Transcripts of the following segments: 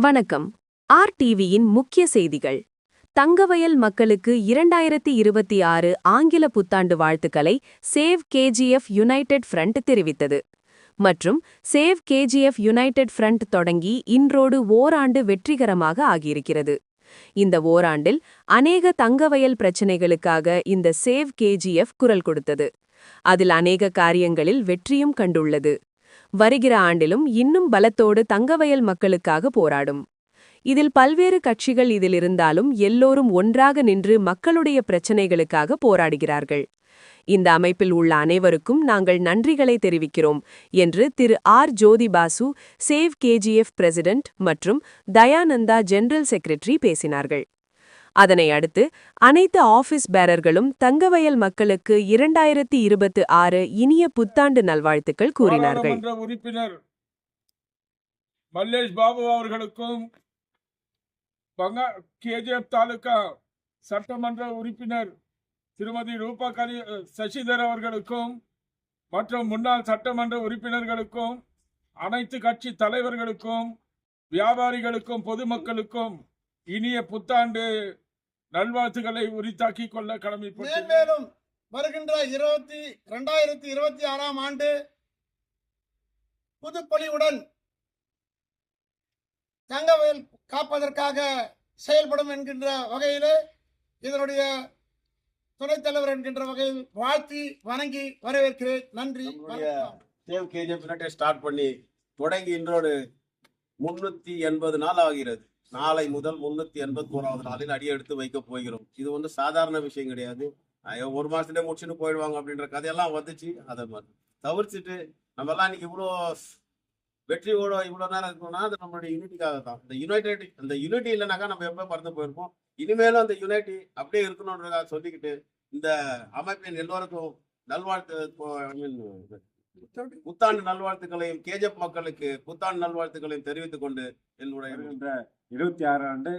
வணக்கம். ஆர் டிவியின் முக்கிய செய்திகள். தங்கவயல் மக்களுக்கு இரண்டாயிரத்தி இருபத்தி ஆறு ஆங்கில புத்தாண்டு வாழ்த்துக்களை சேவ் கேஜிஎஃப் யுனைடெட் ஃப்ரண்ட் தெரிவித்தது. மற்றும் சேவ் கேஜிஎஃப் யுனைடெட் ஃப்ரண்ட் தொடங்கி இன்றோடு ஓராண்டு வெற்றிகரமாக ஆகியிருக்கிறது. இந்த ஓராண்டில் அநேக தங்கவயல் பிரச்சினைகளுக்காக இந்த சேவ் கேஜிஎஃப் குரல் கொடுத்தது. அதில் அநேக காரியங்களில் வெற்றியும் கண்டுள்ளது. வருகிற ஆண்டிலும் இன்னும் பலத்தோடு தங்கவயல் மக்களுக்காக போராடும். இதில் பல்வேறு கட்சிகள் இதில் இருந்தாலும் எல்லோரும் ஒன்றாக நின்று மக்களுடைய பிரச்சினைகளுக்காக போராடுகிறார்கள். இந்த அமைப்பில் உள்ள அனைவருக்கும் நாங்கள் நன்றிகளை தெரிவிக்கிறோம் என்று திரு. R. Jyothi Basu save KGF president மற்றும் தயானந்தா ஜெனரல் செக்ரட்டரி பேசினார்கள். அதனை அடுத்து அனைத்து ஆபீஸ் பேரர்களும் தங்கவயல் மக்களுக்கு இரண்டாயிரத்தி இருபத்தி ஆறு இனிய புத்தாண்டு நல்வாழ்த்துக்கள் கூறினார்கள். உறுப்பினர் மல்லேஷ் பாபு அவர்களுக்கும் கேஜிஎஃப் தாலுகா சட்டமன்ற உறுப்பினர் திருமதி ரூபா கலி சசிதர் அவர்களுக்கும் மற்றும் முன்னாள் சட்டமன்ற உறுப்பினர்களுக்கும் அனைத்து கட்சி தலைவர்களுக்கும் வியாபாரிகளுக்கும் பொதுமக்களுக்கும் இனிய புத்தாண்டு நல்வாழ்த்துக்களை உரித்தாக்கிக் கொள்ள கடமைப்பட்டு மேலும் வருகின்ற இருபத்தி ரெண்டாயிரத்தி இருபத்தி ஆறாம் ஆண்டு புதுப்பொலிவுடன் தங்கவயல் காப்பதற்காக செயல்படும் என்கின்ற வகையிலே இதனுடைய துணைத் தலைவர் என்கின்ற வகையில் வாழ்த்தி வணங்கி வரவேற்கிறேன். நன்றி. ஸ்டார்ட் பண்ணி தொடங்கி இன்றோடு முன்னூத்தி எண்பது நாள் ஆகிறது. நாளை முதல் முன்னூத்தி எண்பத்தி ஓராவது நாளில் அடி எடுத்து வைக்க போகிறோம். இது வந்து சாதாரண விஷயம் கிடையாது. ஒரு மாசத்துல முடிச்சுட்டு போயிடுவாங்க அப்படின்ற கதையெல்லாம் வந்துச்சு. அதை மாதிரி தவிர்த்துட்டு நம்ம எல்லாம் இன்னைக்கு இவ்வளோ வெற்றியோட இவ்வளவு நேரம் இருக்கணும்னா அது நம்மளுடைய யூனிட்டிக்காக தான். இந்த யுனைடெட் இந்த யூனிட்டி இல்லைனாக்கா நம்ம எப்போ பறந்து போயிருப்போம்? இனிமேலும் அந்த யுனைட்டி அப்படியே இருக்கணுன்றதாக சொல்லிக்கிட்டு இந்த அமைப்பின் எல்லோருக்கும் நல்வாழ்த்து புத்தாண்டு நல்வாழ்த்துக்களையும் கேஜப் மக்களுக்கு புத்தாண்டு நல்வாழ்த்துக்களையும் தெரிவித்துக் கொண்டு என்னுடைய வருகின்ற இருபத்தி ஆறு ஆண்டு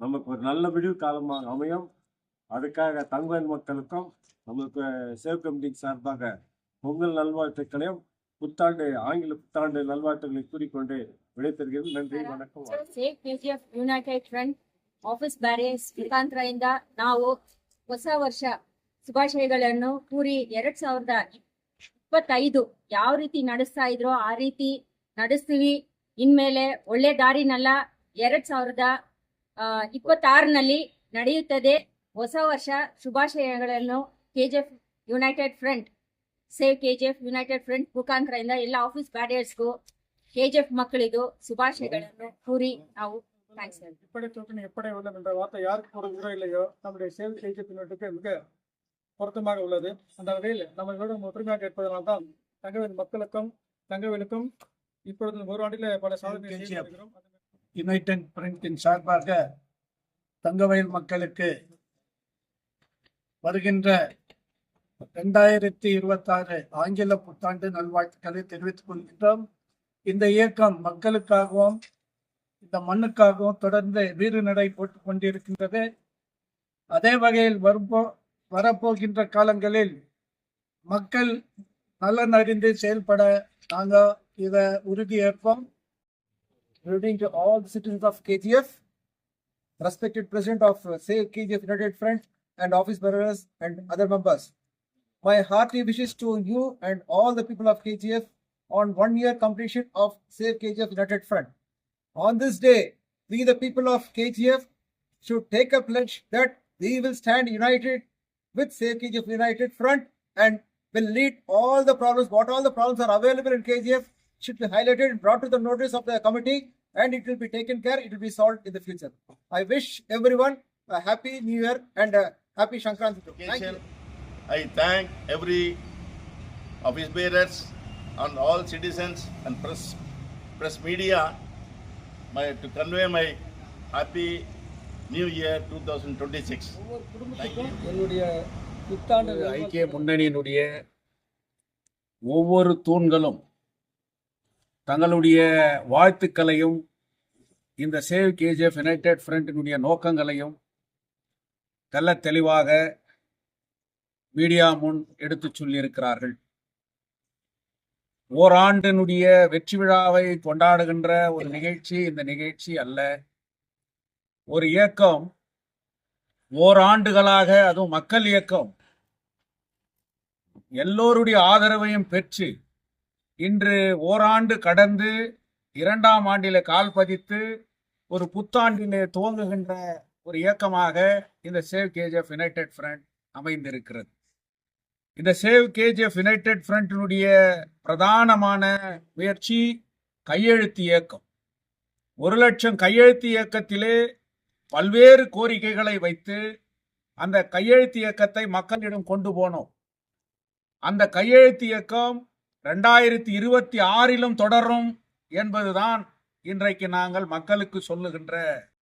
நமக்கு ஒரு நல்ல விடிவு காலமாக அமையும் அதுக்காக தங்கவயல் மக்களுக்கும் நமக்கு சேவ் கமிட்டி சார்பாக பொங்கல் நல்வாழ்த்துக்களையும் புத்தாண்டு ஆங்கில புத்தாண்டு நல்வாழ்த்துக்களை கூறிக்கொண்டு விடைபெறுகிறது நன்றி வணக்கம் safe KGF united front office bearers ಮುಖಾಂತರದಿಂದ ನಾವು ಹೊಸ ವರ್ಷ ಶುಭಾಶಯಗಳನ್ನು ಕೂರಿ ಎರಡ್ ಸಾವಿರದ ಇಪ್ಪತ್ತೈದು ಯಾವ ರೀತಿ ನಡೆಸ್ತಾ ಇದ್ರೋ ಆ ರೀತಿ ನಡೆಸ್ತೀವಿ ಇನ್ಮೇಲೆ ಒಳ್ಳೆ ದಾರಿನಲ್ಲ ಎರಡ್ ಸಾವಿರದ ಆ, ಇಪ್ಪತ್ತಾರನಲ್ಲಿ ನಡೆಯುತ್ತದೆ ಹೊಸ ವರ್ಷ ಶುಭಾಶಯಗಳನ್ನು KGF united front save KGF united front ಮುಖಾಂತರದಿಂದ ಎಲ್ಲ ಆಫೀಸ್ ಬ್ಯಾರಿಯರ್ಸ್ಗೂ ಕೆಜಿಎಫ್ ಮಕ್ಕಳಿಗೂ ಶುಭಾಶಯಗಳನ್ನು ಕೂರಿ ನಾವು ಥ್ಯಾಂಕ್ಸ್ ಹೇಳ್ತೀವಿ இப்படை தொட்டு எப்படை உள்ளம் என்ற வார்த்தை யாருக்கு பொருந்துகிறோ இல்லையோ நம்முடைய சேவை செய்திப்பினருக்கு மிக பொருத்தமாக உள்ளது. அந்த வகையில் நம்ம இதோடு ஒற்றுமையாக கேட்பதனால் தான் தங்கவேல் மக்களுக்கும் தங்கவேலுக்கும் இப்பொழுது ஒரு ஆண்டிலே பல சாதனை. யுனைடெட் பிரிண்டின் சார்பாக தங்கவயல் மக்களுக்கு வருகின்ற ரெண்டாயிரத்தி இருபத்தாறு ஆங்கில புத்தாண்டு நல்வாழ்த்துக்களை தெரிவித்துக் கொள்கின்றோம். இந்த இயக்கம் மக்களுக்காகவும் இந்த மண்ணுக்காகவும் தொடர்ந்து வீறு நடை போட்டுக் கொண்டிருக்கின்றது. அதே வகையில் வரும்போ வரப்போகின்ற காலங்களில் மக்கள் நலன் அறிந்து செயல்பட நாங்கள் இதை உறுதியேற்போம் Greeting to all the citizens of KGF, respected president of uh, Save KGF United Front and office bearers and other members. My hearty wishes to you and all the people of KGF on one year completion of Save KGF United Front. On this day, we the people of KGF should take a pledge that we will stand united with Save KGF United Front and will lead all the problems, what all the problems are available in KGF should be highlighted and brought to the notice of the committee and it will be taken care, it will be solved in the future. I wish everyone a happy new year and a happy Shankranti. Thank you. I thank every office bearers and all citizens and press press media my, to convey my happy new year 2026. ஒவ்வொரு குடும்பத்துக்கும் என்னுடைய புத்தாண்டு ஐக்கிய முன்னணியினுடைய ஒவ்வொரு தூண்களும் தங்களுடைய வாழ்த்துக்களையும் இந்த சேவ் கேஜிஎஃப் யுனைடெட் ஃப்ரண்டினுடைய நோக்கங்களையும் தெள்ள தெளிவாக மீடியா முன் எடுத்துச் சொல்லியிருக்கிறார்கள் ஓராண்டினுடைய வெற்றி விழாவை கொண்டாடுகின்ற ஒரு நிகழ்ச்சி இந்த நிகழ்ச்சி அல்ல ஒரு இயக்கம் ஓராண்டுகளாக அதுவும் மக்கள் இயக்கம். எல்லோருடைய ஆதரவையும் பெற்று இன்று ஓராண்டு கடந்து இரண்டாம் ஆண்டில கால் பதித்து ஒரு புத்தாண்டிலே துவங்குகின்ற ஒரு இயக்கமாக இந்த சேவ் கேஜிஎஃப் யுனைடெட் ஃப்ரண்ட் அமைந்திருக்கிறது. இந்த சேவ் கேஜிஎஃப் யுனைடெட் ஃப்ரண்டினுடைய பிரதானமான முயற்சி கையெழுத்து இயக்கம். ஒரு லட்சம் கையெழுத்து இயக்கத்திலே பல்வேறு கோரிக்கைகளை வைத்து அந்த கையெழுத்து இயக்கத்தை மக்களிடம் கொண்டு போனோம். அந்த கையெழுத்து இயக்கம் ரெண்டாயிரத்தி இருபத்தி ஆறிலும் தொடரும் என்பதுதான் இன்றைக்கு நாங்கள் மக்களுக்கு சொல்லுகின்ற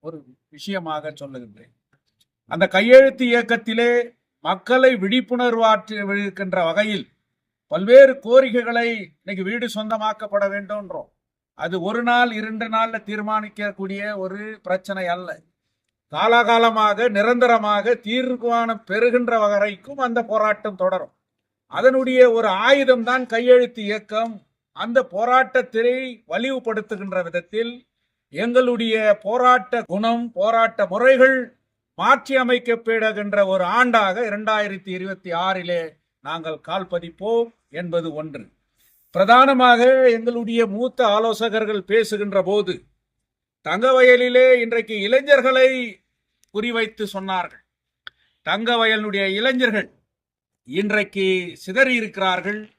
ஒரு விஷயமாக சொல்லுகின்றேன். அந்த கையெழுத்து இயக்கத்திலே மக்களை விழிப்புணர்வாற்றி இருக்கின்ற வகையில் பல்வேறு கோரிக்கைகளை இன்னைக்கு வீடு சொந்தமாக்கப்பட வேண்டும்ன்றோம். அது ஒரு நாள் இரண்டு நாள்ல தீர்மானிக்கக்கூடிய ஒரு பிரச்சனை அல்ல. காலாகாலமாக நிரந்தரமாக தீர்வான பெறுகின்ற வரைக்கும் அந்த போராட்டம் தொடரும். அதனுடைய ஒரு ஆயுதம் தான் கையெழுத்து இயக்கம். அந்த போராட்டத்தை வலிவுபடுத்துகின்ற விதத்தில் எங்களுடைய போராட்ட குணம் போராட்ட முறைகள் மாற்றி அமைக்கப்படுகின்ற ஒரு ஆண்டாக இரண்டாயிரத்தி இருபத்தி ஆறிலே நாங்கள் கால் பதிப்போம் என்பது ஒன்று. பிரதானமாக எங்களுடைய மூத்த ஆலோசகர்கள் பேசுகின்ற போது தங்கவயலிலே இன்றைக்கு இளைஞர்களை குறிவைத்து சொன்னார்கள். தங்கவயலுடைய இளைஞர்கள் இன்றைக்கு சிதறி இருக்கிறார்கள்.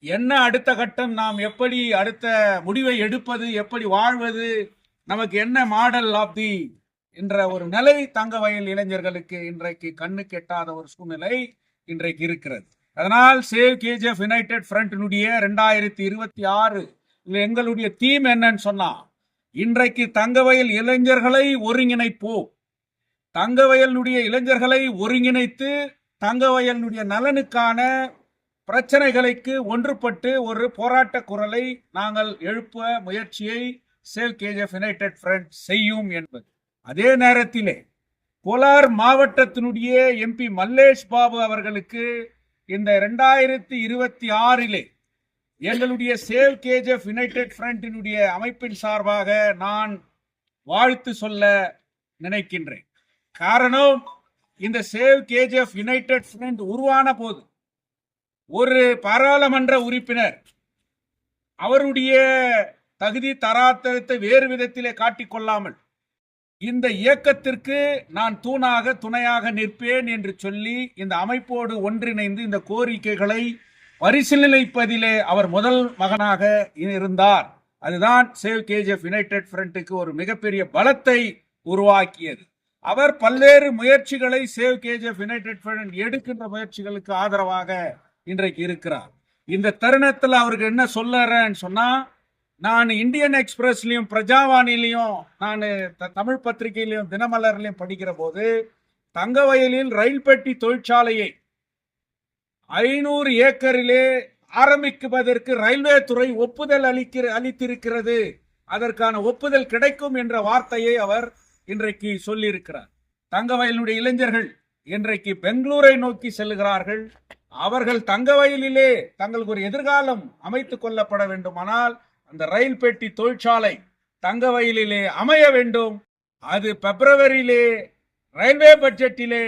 என்ன அடுத்த கட்டம்? நாம் எப்படி அடுத்த முடிவை எடுப்பது? எப்படி வாழ்வது? நமக்கு என்ன மாடல் ஆஃப் தி என்ற ஒரு நிலை தங்க வயல் இளைஞர்களுக்கு இன்றைக்கு கண்ணு கெட்டாத ஒரு சூழ்நிலை இன்றைக்கு இருக்கிறது. அதனால் சேவ் கேஜிஎஃப் யுனைடெட் ஃப்ரண்டினுடைய ரெண்டாயிரத்தி இருபத்தி ஆறு எங்களுடைய தீம் என்னன்னு சொன்னா இன்றைக்கு தங்கவயல் இளைஞர்களை ஒருங்கிணைப்போம். தங்கவயலுடைய இளைஞர்களை ஒருங்கிணைத்து தங்கவயலுடைய நலனுக்கான பிரச்சனைகளுக்கு ஒன்றுபட்டு ஒரு போராட்ட குரலை நாங்கள் எழுப்ப முயற்சியை சேவ் கேஜிஎஃப் யுனைடெட் ஃப்ரண்ட் செய்யும் என்பது. அதே நேரத்திலே கோலார் மாவட்டத்தினுடைய எம்பி மல்லேஷ் பாபு அவர்களுக்கு இந்த ரெண்டாயிரத்தி இருபத்தி ஆறிலே எங்களுடைய சேவ் கேஜிஎஃப் யுனைடெட் ஃப்ரண்டினுடைய அமைப்பின் சார்பாக நான் வாழ்த்து சொல்ல நினைக்கின்றேன். காரணம் இந்த சேவ் கேஜிஎஃப் யுனைடெட் ஃப்ரண்ட் உருவான போது ஒரு பாராளுமன்ற உறுப்பினர் அவருடைய தகுதி தராத்தரத்தை வேறு விதத்திலே காட்டிக்கொள்ளாமல் இந்த இயக்கத்திற்கு நான் தூணாக துணையாக நிற்பேன் என்று சொல்லி இந்த அமைப்போடு ஒன்றிணைந்து இந்த கோரிக்கைகளை பரிசீலிப்பதிலே அவர் முதல் மகனாக இருந்தார். அதுதான் சேவ் கேஜிஎஃப் யுனைடெட் ஃப்ரண்ட்டுக்கு ஒரு மிகப்பெரிய பலத்தை உருவாக்கியது. அவர் பல்வேறு முயற்சிகளை சேவ் கேஜிஎஃப் யுனைடெட் ஃப்ரண்ட் எடுக்கின்ற முயற்சிகளுக்கு ஆதரவாக இன்றைக்கு இருக்கிறார். இந்த தருணத்தில் அவருக்கு என்ன சொல்லறேன்னு சொன்னா நான் இந்தியன் எக்ஸ்பிரஸ்லயும் பிரஜாவாணிலையும் நான் த- தமிழ் பத்திரிகையிலையும் தினமலர்லையும் படிக்கிற போது தங்கவயலில் ரயில் பெட்டி தொழிற்சாலையை ஐநூறு ஏக்கரிலே ஆரம்பிக்குவதற்கு ரயில்வே துறை ஒப்புதல் அளிக்கிற அளித்திருக்கிறது. அதற்கான ஒப்புதல் கிடைக்கும் என்ற வார்த்தையை அவர் இன்றைக்கு சொல்லியிருக்கிறார். தங்கவயலுடைய இளைஞர்கள் இன்றைக்கு பெங்களூரை நோக்கி செல்கிறார்கள். அவர்கள் தங்கவயலிலே தங்களுக்கு ஒரு எதிர்காலம் அமைத்துக் கொள்ளப்பட வேண்டுமானால் அந்த ரயில் பெட்டி தொழிற்சாலை தங்கவயலிலே அமைய வேண்டும். அது பிப்ரவரியிலே ரயில்வே பட்ஜெட்டிலே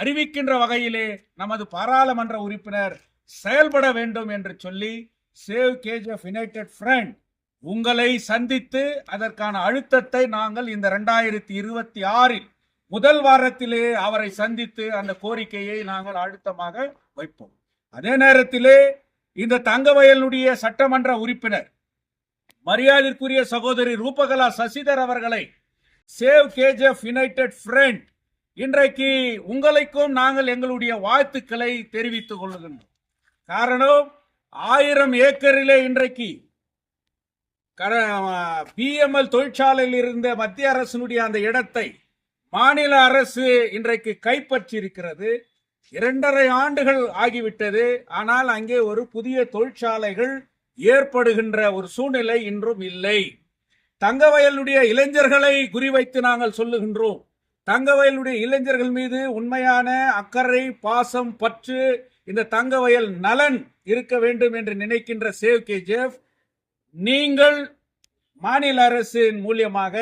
அறிவிக்கின்ற வகையிலே நமது பாராளுமன்ற உறுப்பினர் செயல்பட வேண்டும் என்று சொல்லி சேவ் கேஜிஎஃப் யுனைடெட் ஃப்ரண்ட் உங்களை சந்தித்து அதற்கான அழுத்தத்தை நாங்கள் இந்த ரெண்டாயிரத்தி இருபத்தி ஆறில் முதல் வாரத்திலே அவரை சந்தித்து அந்த கோரிக்கையை நாங்கள் அழுத்தமாக வைப்போம். அதே நேரத்திலே இந்த தங்கவயலுடைய சட்டமன்ற உறுப்பினர் மரியாதைக்குரிய சகோதரி ரூபகலா சசிதர் அவர்களை சேவ் கேஜிஎஃப் யுனைடெட் ஃப்ரெண்ட் இன்றைக்கு உங்களுக்கும் நாங்கள் எங்களுடைய வாழ்த்துக்களை தெரிவித்துக் கொள்கின்றோம். காரணம் ஆயிரம் ஏக்கரிலே இன்றைக்கு பிஎம்எல் தொழிற்சாலையில் இருந்த மத்திய அரசினுடைய அந்த இடத்தை மாநில அரசு இன்றைக்கு கைப்பற்றி இருக்கிறது இரண்டரை ஆண்டுகள் ஆகிவிட்டது. ஆனால் அங்கே ஒரு புதிய தொழிற்சாலைகள் ஏற்படுகின்ற ஒரு சூழ்நிலை இன்றும் இல்லை. தங்கவயலுடைய இளைஞர்களை குறிவைத்து நாங்கள் சொல்லுகின்றோம். தங்கவயலுடைய இளைஞர்கள் மீது உண்மையான அக்கறை பாசம் பற்று இந்த தங்கவயல் நலன் இருக்க வேண்டும் என்று நினைக்கின்ற சேவ் கேஜிஎஃப் நீங்கள் மாநில அரசின் மூலியமாக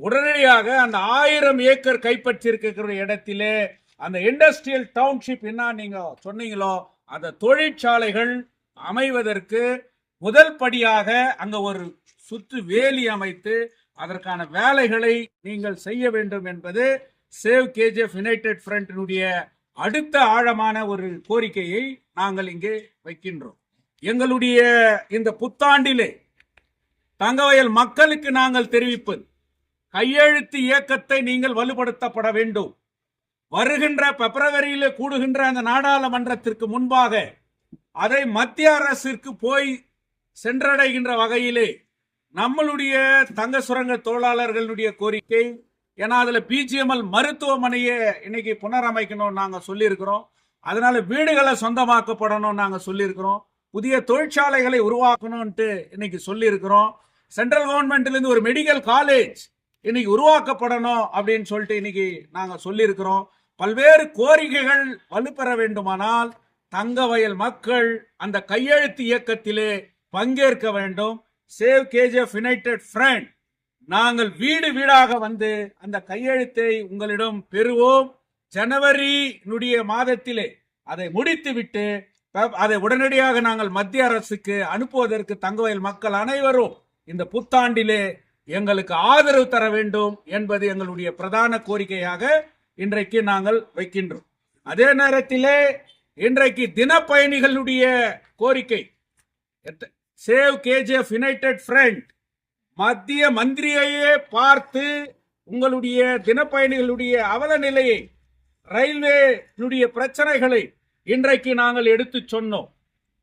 உடனடியாக அந்த ஆயிரம் ஏக்கர் கைப்பற்றியிருக்கிற இடத்திலே அந்த இண்டஸ்ட்ரியல் டவுன்ஷிப் என்ன நீங்க சொன்னீங்களோ அந்த தொழிற்சாலைகள் அமைவதற்கு முதல் படியாக அங்க ஒரு சுற்று வேலி அமைத்து அதற்கான வேலைகளை நீங்கள் செய்ய வேண்டும் என்பது சேவ் கேஜிஎஃப் யுனைடெட் ஃப்ரண்டினுடைய அடுத்த ஆழமான ஒரு கோரிக்கையை நாங்கள் இங்கே வைக்கின்றோம். எங்களுடைய இந்த புத்தாண்டிலே தங்கவயல் மக்களுக்கு நாங்கள் தெரிவிப்பது கையெழுத்து இயக்கத்தை நீங்கள் வலுப்படுத்தப்பட வேண்டும். வருகின்ற பிப்ரவரியிலே கூடுகின்ற அந்த நாடாளுமன்றத்திற்கு முன்பாக அதை மத்திய அரசிற்கு போய் சென்றடைகின்ற வகையிலே நம்மளுடைய தங்க சுரங்க தொழிலாளர்களுடைய கோரிக்கை ஏன்னா அதில் பிஜிஎம்எல் மருத்துவமனையை இன்னைக்கு புனரமைக்கணும்னு நாங்கள் சொல்லியிருக்கிறோம். அதனால வீடுகளை சொந்தமாக்கப்படணும்னு நாங்கள் சொல்லியிருக்கிறோம். புதிய தொழிற்சாலைகளை உருவாக்கணும்ட்டு இன்னைக்கு சொல்லியிருக்கிறோம். சென்ட்ரல் கவர்மெண்ட்லேருந்து ஒரு மெடிக்கல் காலேஜ் இன்னைக்கு உருவாக்கப்படணும் அப்படின்னு சொல்லிட்டு இன்னைக்கு நாங்கள் சொல்லியிருக்கிறோம். பல்வேறு கோரிக்கைகள் வலுப்பெற வேண்டுமானால் தங்க வயல் மக்கள் அந்த கையெழுத்து இயக்கத்திலே பங்கேற்க வேண்டும். சேவ் கேஜிஎஃப் யுனைடெட் ஃப்ரண்ட் நாங்கள் வீடு வீடாக வந்து அந்த கையெழுத்தை உங்களிடம் பெறுவோம். ஜனவரியினுடைய மாதத்திலே அதை முடித்துவிட்டு அதை உடனடியாக நாங்கள் மத்திய அரசுக்கு அனுப்புவதற்கு தங்கவயல் மக்கள் அனைவரும் இந்த புத்தாண்டிலே எங்களுக்கு ஆதரவு தர வேண்டும் என்பது எங்களுடைய பிரதான கோரிக்கையாக இன்றைக்கு நாங்கள் வைக்கின்றோம். அதே நேரத்திலே இன்றைக்கு தினப்பயணிகளுடைய கோரிக்கை சேவ் கேஜிஎஃப் யுனைடெட் ஃப்ரண்ட் மத்திய மந்திரியையே பார்த்து உங்களுடைய தினப்பயணிகளுடைய அவல நிலையை ரயில்வேனுடைய பிரச்சனைகளை இன்றைக்கு நாங்கள் எடுத்து சொன்னோம்.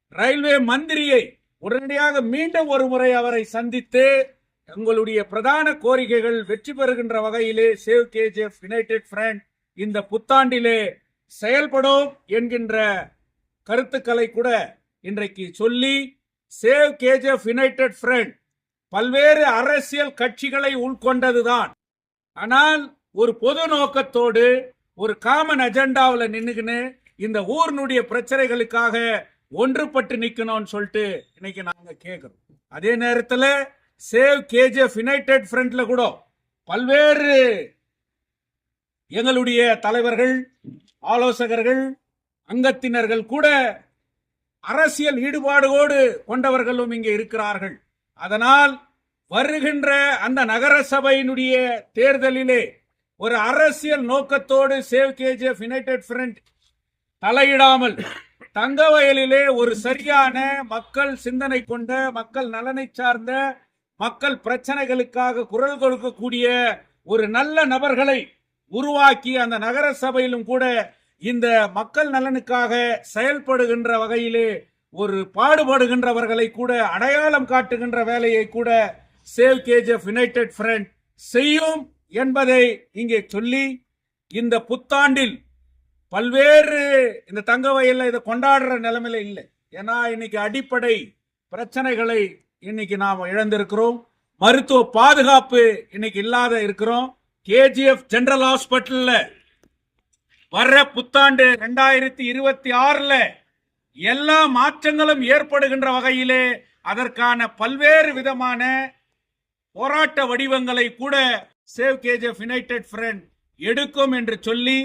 ரயில்வே மந்திரியை உடனடியாக மீண்டும் ஒரு முறை அவரை சந்தித்து உங்களுடைய பிரதான கோரிக்கைகள் வெற்றி பெறுகின்ற வகையிலே சேவ் கேஜிஎஃப் யுனைடெட் ஃப்ரண்ட் இந்த புத்தாண்டிலே செயல்படும் என்கின்ற கருத்துக்களை கூட இன்றைக்கு சொல்லி சேவ் கேஜிஎஃப் யுனைடெட் ஃப்ரண்ட் பல்வேறு அரசியல் கட்சிகளை உள்கொண்டதுதான். ஆனால் ஒரு பொது நோக்கத்தோடு ஒரு காமன் அஜெண்டாவில் நின்றுக்கின்னு இந்த ஊர்னுடைய பிரச்சனைகளுக்காக ஒன்றுபட்டு நிற்கணும்னு சொல்லிட்டு இன்னைக்கு நாங்கள் கேட்குறோம் அதே நேரத்தில் சேவ் கேஜிஎஃப் யுனைடெட் ஃப்ரண்ட்ல கூட பல்வேறு எங்களுடைய தலைவர்கள் ஆலோசகர்கள் அங்கத்தினர்கள் கூட அரசியல் ஈடுபாடோடு கொண்டவர்களும் இங்கே இருக்கிறார்கள். அதனால் வருகின்ற அந்த நகர சபையினுடைய தேர்தலிலே ஒரு அரசியல் நோக்கத்தோடு சேவ் கேஜிஎஃப் யுனைடெட் ஃப்ரண்ட் தலையிடாமல். தங்கவயலிலே ஒரு சரியான மக்கள் சிந்தனை கொண்ட மக்கள் நலனை சார்ந்த மக்கள் பிரச்சனைகளுக்காக குரல் கொடுக்கக்கூடிய ஒரு நல்ல நபர்களை உருவாக்கி அந்த நகர சபையிலும் கூட இந்த மக்கள் நலனுக்காக செயல்படுகின்ற வகையிலே ஒரு பாடுபடுகின்றவர்களை கூட அடையாளம் காட்டுகின்ற வேலையை கூட சேவ் கேஜிஎஃப் யுனைடெட் ஃப்ரண்ட் செய்யும் என்பதை இங்கே சொல்லி இந்த புத்தாண்டில் பல்வேறு இந்த தங்க வயலில் இதை கொண்டாடுற நிலைமையில இல்லை. ஏன்னா இன்னைக்கு அடிப்படை பிரச்சனைகளை இன்னைக்கு நாம் இழந்திருக்கிறோம். மருத்துவ பாதுகாப்பு இன்னைக்கு இல்லாத இருக்கிறோம். கேஜிஎஃப் ஜெனரல் ஹாஸ்பிட்டல்ல வர்ற புத்தாண்டு ரெண்டாயிரத்தி இருபத்தி ஆறுல எல்லா மாற்றங்களும் ஏற்படுகின்ற வகையிலே அதற்கான பல்வேறு விதமான போராட்ட வடிவங்களை கூட சேவ் கேஜிஎஃப் யுனைடெட் ஃப்ரண்ட் எடுக்கும் என்று சொல்லி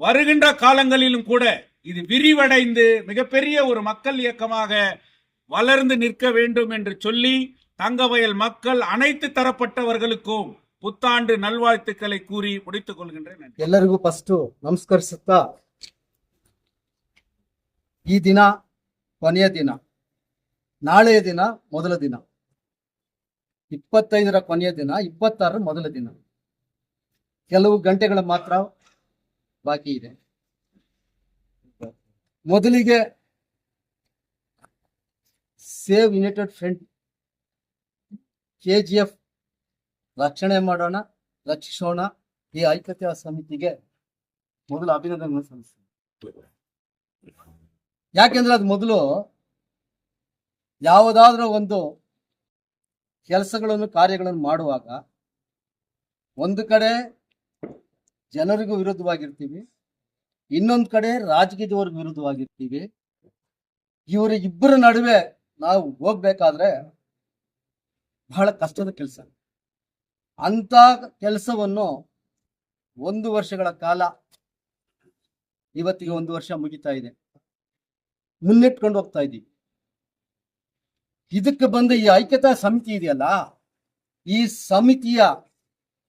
வருகின்ற காலங்களிலும் கூட இது விரிவடைந்து மிகப்பெரிய ஒரு மக்கள் இயக்கமாக வளர்ந்து நிற்க வேண்டும் என்று சொல்லி தங்கவயல் மக்கள் அனைத்து தரப்பட்டவர்களுக்கும் புத்தாண்டு நல்வாழ்த்துக்களை கூறி முடித்துக் கொள்கின்றேன் நன்றி. ಎಲ್ಲರಿಗೂ ಫಸ್ಟ್ ನಮಸ್ಕರಿಸುತ್ತಾ ಈ ದಿನ ಕೊನೆಯ ದಿನ ನಾಳೆಯ ದಿನ ಮೊದಲ ದಿನ ಇಪ್ಪತ್ತೈದರ ಕೊನೆಯ ದಿನ ಇಪ್ಪತ್ತಾರರ ಮೊದಲ ದಿನ ಕೆಲವು ಗಂಟೆಗಳ ಮಾತ್ರ ಬಾಕಿ ಇದೆ. ಮೊದಲಿಗೆ save united front K G F ರಕ್ಷಣೆ ಮಾಡೋಣ, ರಕ್ಷಿಸೋಣ ಈ ಐಕ್ಯತಾ ಸಮಿತಿಗೆ ಮೊದಲು ಅಭಿನಂದನೆ ಸಲ್ಲಿಸ್ತೀನಿ. ಯಾಕೆಂದ್ರೆ ಅದು ಮೊದಲು ಯಾವುದಾದ್ರೂ ಒಂದು ಕೆಲಸಗಳನ್ನು, ಕಾರ್ಯಗಳನ್ನು ಮಾಡುವಾಗ ಒಂದು ಕಡೆ ಜನರಿಗೂ ವಿರುದ್ಧವಾಗಿರ್ತೀವಿ. ಇನ್ನೊಂದು ಕಡೆ ರಾಜಕೀಯದವ್ರಿಗೆ ವಿರುದ್ಧವಾಗಿರ್ತೀವಿ. ಇವರ ನಡುವೆ ನಾವು ಹೋಗ್ಬೇಕಾದ್ರೆ ಬಹಳ ಕಷ್ಟದ ಕೆಲಸ. ಅಂತ ಕೆಲಸವನ್ನು ಒಂದು ವರ್ಷಗಳ ಕಾಲ ಇವತ್ತಿಗೆ ಒಂದು ವರ್ಷ ಮುಗಿತಾ ಇದೆ. ಮುನ್ನಿಟ್ಕೊಂಡು ಹೋಗ್ತಾ ಇದ್ದೀವಿ. ಇದಕ್ಕೆ ಬಂದ ಈ ಐಕ್ಯತಾ ಸಮಿತಿ ಇದೆಯಲ್ಲ? ಈ ಸಮಿತಿಯ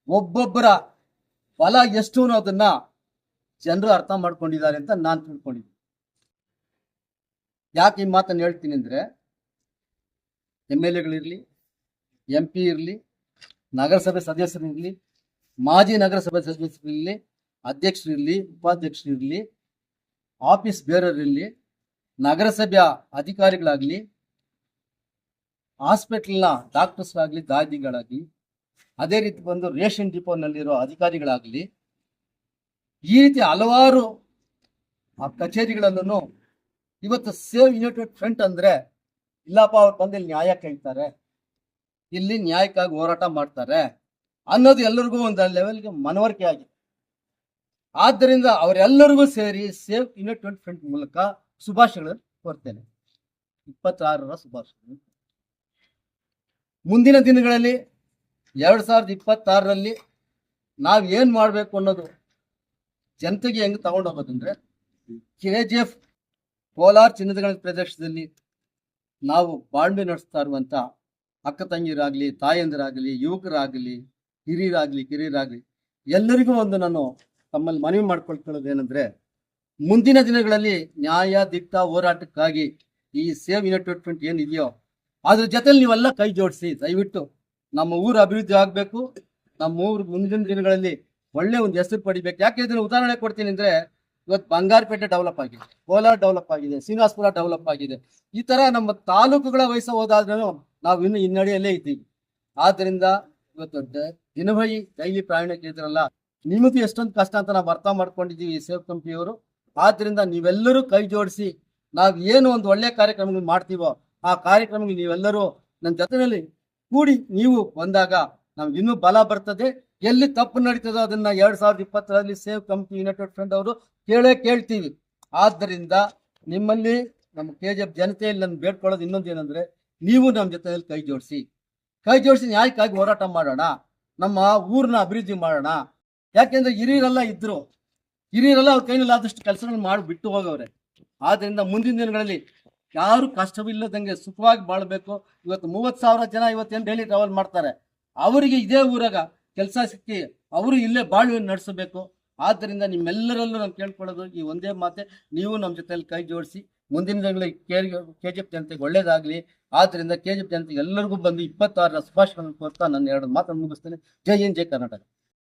ಒಬ್ಬೊಬ್ಬರ ಬಲ ಎಷ್ಟು ಅನ್ನೋದನ್ನ ಜನರು ಅರ್ಥ ಮಾಡ್ಕೊಂಡಿದ್ದಾರೆ ಅಂತ ನಾನು ತಿಳ್ಕೊಂಡಿದ್ದೀನಿ. ಯಾಕೆ ಈ ಮಾತನ್ನು ಹೇಳ್ತೀನಿ ಅಂದ್ರೆ ಎಂ ಎಲ್ ಎಗಳಿರಲಿ ಎಂ ಪಿ ಇರಲಿ, ನಗರಸಭೆ ಸದಸ್ಯರಿರಲಿ ಮಾಜಿ ನಗರಸಭೆ ಸದಸ್ಯರಿರಲಿ ಅಧ್ಯಕ್ಷರಿರಲಿ ಉಪಾಧ್ಯಕ್ಷರಿರಲಿ ಆಫೀಸ್ ಬೇರರಿರಲಿ ನಗರಸಭೆಯ ಅಧಿಕಾರಿಗಳಾಗಲಿ ಡಾಕ್ಟರ್ಸ್ ಆಗಲಿ ದಾದಿಗಳಾಗಲಿ ಅದೇ ರೀತಿ ಬಂದು ರೇಷನ್ ಡಿಪೋನಲ್ಲಿರೋ ಅಧಿಕಾರಿಗಳಾಗಲಿ, ಈ ರೀತಿ ಹಲವಾರು, ಆ ಕಚೇರಿಗಳಲ್ಲೂ ಇವತ್ತು ಸೇವ್ ಯುನೈಟೆಡ್ ಫ್ರಂಟ್ ಅಂದ್ರೆ, ಇಲ್ಲಪ್ಪ ಅವ್ರು ಬಂದು ಇಲ್ಲಿ ನ್ಯಾಯ ಕೇಳ್ತಾರೆ, ಇಲ್ಲಿ ನ್ಯಾಯಕ್ಕಾಗಿ ಹೋರಾಟ ಮಾಡ್ತಾರೆ ಅನ್ನೋದು ಎಲ್ಲರಿಗೂ ಒಂದು ಲೆವೆಲ್ಗೆ ಮನವರಿಕೆ ಆಗಿದೆ ಆದ್ದರಿಂದ ಅವರೆಲ್ಲರಿಗೂ ಸೇರಿ ಸೇವ್ ಯುನೈಟೆಡ್ ಫ್ರಂಟ್ ಮೂಲಕ ಶುಭಾಶಯಗಳನ್ನು ಕೋರ್ತೇನೆ. ಇಪ್ಪತ್ತಾರರ ಶುಭಾಶಯಗಳು. ಮುಂದಿನ ದಿನಗಳಲ್ಲಿ ಎರಡ್ ಸಾವಿರದ ಇಪ್ಪತ್ತಾರರಲ್ಲಿ ನಾವು ಏನು ಮಾಡಬೇಕು ಅನ್ನೋದು ಜನತೆಗೆ ಹೆಂಗ್ ತಗೊಂಡೋಗೋದಂದ್ರೆ ಕೆ ಜಿ ಎಫ್ ಕೋಲಾರ ಚಿನ್ನದ ಗಣೇಶ ಪ್ರದೇಶದಲ್ಲಿ ನಾವು ಬಾಳ್ಮೆ ನಡೆಸ್ತಾ ಇರುವಂಥ ಅಕ್ಕ ತಂಗಿರಾಗ್ಲಿ ತಾಯಂದಿರಾಗಲಿ, ಯುವಕರಾಗಲಿ, ಹಿರಿಯರಾಗಲಿ, ಕಿರಿಯರಾಗ್ಲಿ ಎಲ್ಲರಿಗೂ ಒಂದು ನಾನು ತಮ್ಮಲ್ಲಿ ಮನವಿ ಮಾಡ್ಕೊಳ್ಕೊಳ್ಳೋದು ಏನಂದ್ರೆ ಮುಂದಿನ ದಿನಗಳಲ್ಲಿ ನ್ಯಾಯ, ದಿಟ್ಟ ಹೋರಾಟಕ್ಕಾಗಿ ಈ ಸೇವ್ ಯುನೈಟೆಡ್ ಫ್ರಂಟ್ ಏನಿದೆಯೋ ಅದ್ರ ಜೊತೆಲಿ ನೀವೆಲ್ಲ ಕೈ ಜೋಡಿಸಿ, ದಯವಿಟ್ಟು ನಮ್ಮ ಊರು ಅಭಿವೃದ್ಧಿ ಆಗಬೇಕು, ನಮ್ಮ ಊರು ಮುಂದಿನ ದಿನಗಳಲ್ಲಿ ಒಳ್ಳೆ ಒಂದು ಹೆಸರು ಪಡಿಬೇಕು. ಯಾಕೆ ಇದನ್ನ ಉದಾಹರಣೆ ಕೊಡ್ತೀನಿ ಅಂದ್ರೆ, ಇವತ್ತು ಬಂಗಾರಪೇಟೆ ಡೆವಲಪ್ ಆಗಿದೆ, ಕೋಲಾರ ಡೆವಲಪ್ ಆಗಿದೆ, ಶ್ರೀನಿವಾಸಪುರ ಡೆವಲಪ್ ಆಗಿದೆ. ಈ ತರ ನಮ್ಮ ತಾಲೂಕುಗಳ ವಯಸ್ಸು ಹೋದಾದ್ರೂ ನಾವು ಇನ್ನು ಹಿನ್ನಡೆಯಲ್ಲೇ ಇದ್ದೀವಿ. ಆದ್ರಿಂದ ಇವತ್ತು ದಿನಭಯಿ ಡೈಲಿ ಪ್ರಯಾಣಕ್ಕೆ ಇದ್ರಲ್ಲ ನಿಮಗೂ ಎಷ್ಟೊಂದು ಕಷ್ಟ ಅಂತ ನಾವು ಅರ್ಥ ಮಾಡ್ಕೊಂಡಿದ್ದೀವಿ ಸೇವ್ ಕಂಪ್ನಿಯವರು ಆದ್ರಿಂದ ನೀವೆಲ್ಲರೂ ಕೈ ಜೋಡಿಸಿ, ನಾವು ಏನು ಒಂದು ಒಳ್ಳೆ ಕಾರ್ಯಕ್ರಮಗಳು ಮಾಡ್ತೀವೋ ಆ ಕಾರ್ಯಕ್ರಮಗಳು ನೀವೆಲ್ಲರೂ ನನ್ನ ಜೊತೆಯಲ್ಲಿ ಕೂಡಿ ನೀವು ಬಂದಾಗ ನಮ್ಗೆ ಇನ್ನೂ ಬಲ ಬರ್ತದೆ. ಎಲ್ಲಿ ತಪ್ಪು ನಡೀತದೋ ಅದನ್ನ ಎರಡ್ ಸಾವಿರದ ಇಪ್ಪತ್ತರಲ್ಲಿ ಸೇವ್ ಕಂಪನಿ ಯುನೈಟೆಡ್ ಫ್ರಂಟ್ ಅವರು ಕೇಳೇ ಕೇಳ್ತೀವಿ. ಆದ್ದರಿಂದ ನಿಮ್ಮಲ್ಲಿ ನಮ್ಮ ಕೆ ಜಿ ಎಫ್ ಜನತೆಯಲ್ಲಿ ನಾನು ಬೇಡ್ಕೊಳ್ಳೋದು ಇನ್ನೊಂದು ಏನಂದ್ರೆ ನೀವು ನಮ್ಮ ಜೊತೆಯಲ್ಲಿ ಕೈ ಜೋಡಿಸಿ. ಕೈ ಜೋಡಿಸಿ ನ್ಯಾಯಕ್ಕಾಗಿ ಹೋರಾಟ ಮಾಡೋಣ. ನಮ್ಮ ಊರನ್ನ ಅಭಿವೃದ್ಧಿ ಮಾಡೋಣ. ಯಾಕೆಂದ್ರೆ ಹಿರಿಯರೆಲ್ಲ ಇದ್ರು. ಹಿರಿಯರೆಲ್ಲ ಅವ್ರ ಕೈನಲ್ಲಿ ಆದಷ್ಟು ಕೆಲಸಗಳನ್ನ ಮಾಡಿ ಬಿಟ್ಟು ಹೋಗವ್ರೆ. ಆದ್ರಿಂದ ಮುಂದಿನ ದಿನಗಳಲ್ಲಿ ಯಾರು ಕಷ್ಟವಿಲ್ಲದಂಗೆ ಸುಖವಾಗಿ ಬಾಳ್ಬೇಕು. ಇವತ್ತು ಮೂವತ್ತು ಸಾವಿರ ಜನ ಇವತ್ತೇನು ಡೈಲಿ ಟ್ರಾವೆಲ್ ಮಾಡ್ತಾರೆ. ಅವರಿಗೆ ಇದೇ ಊರಾಗ ಕೆಲಸ ಸಿಕ್ಕಿ ಅವರು ಇಲ್ಲೇ ಬಾಳ್ವೆ ನಡೆಸಬೇಕು. ಆದ್ದರಿಂದ ನಿಮ್ಮೆಲ್ಲರಲ್ಲೂ ನಾನು ಕೇಳ್ಕೊಳ್ಳೋದು ಈ ಒಂದೇ ಮಾತೆ. ನೀವು ನಮ್ಮ ಜೊತೆಯಲ್ಲಿ ಕೈ ಜೋಡಿಸಿ, ಮುಂದಿನ ದಿನಗಳಲ್ಲಿ ಕೆ ಜಿ ಎಫ್ ಜನತೆಗೆ ಒಳ್ಳೇದಾಗಲಿ. ಆದ್ದರಿಂದ ಕೆ ಜಿ ಎಫ್ ಜನತೆಗೆ ಎಲ್ಲರಿಗೂ ಬಂದು ಇಪ್ಪತ್ತಾರರ ಶುಭಾಶಯಗಳನ್ನು ಕೊಡ್ತಾ ನಾನು ಎರಡು ಮಾತನ್ನು ಮುಗಿಸ್ತೇನೆ. ಜೈ ಹಿಂದ್, ಜೈ ಕರ್ನಾಟಕ.